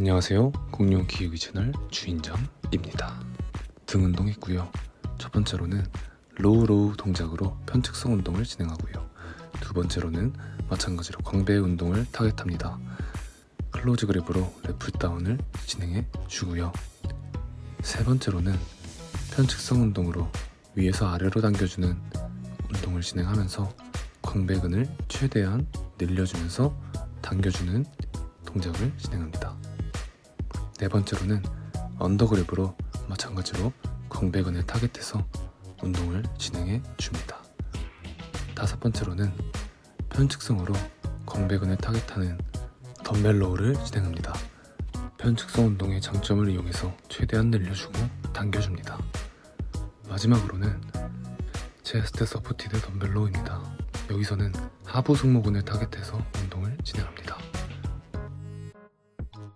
안녕하세요. 공룡 기우기 채널 주인장입니다. 등 운동 있고요. 첫 번째로는 로우 로우 동작으로 편측성 운동을 진행하고요. 두 번째로는 마찬가지로 광배 운동을 타겟합니다. 클로즈 그립으로 레프트 다운을 진행해 주고요. 세 번째로는 편측성 운동으로 위에서 아래로 당겨주는 운동을 진행하면서 광배근을 최대한 늘려주면서 당겨주는 동작을 진행합니다. 네 번째로는 언더그립으로 마찬가지로 광배근을 타겟해서 운동을 진행해 줍니다. 다섯 번째로는 편측성으로 광배근을 타겟하는 덤벨 로우를 진행합니다. 편측성 운동의 장점을 이용해서 최대한 늘려주고 당겨줍니다. 마지막으로는 체스트 서포티드 덤벨 로우입니다. 여기서는 하부 승모근을 타겟해서 운동을 진행합니다.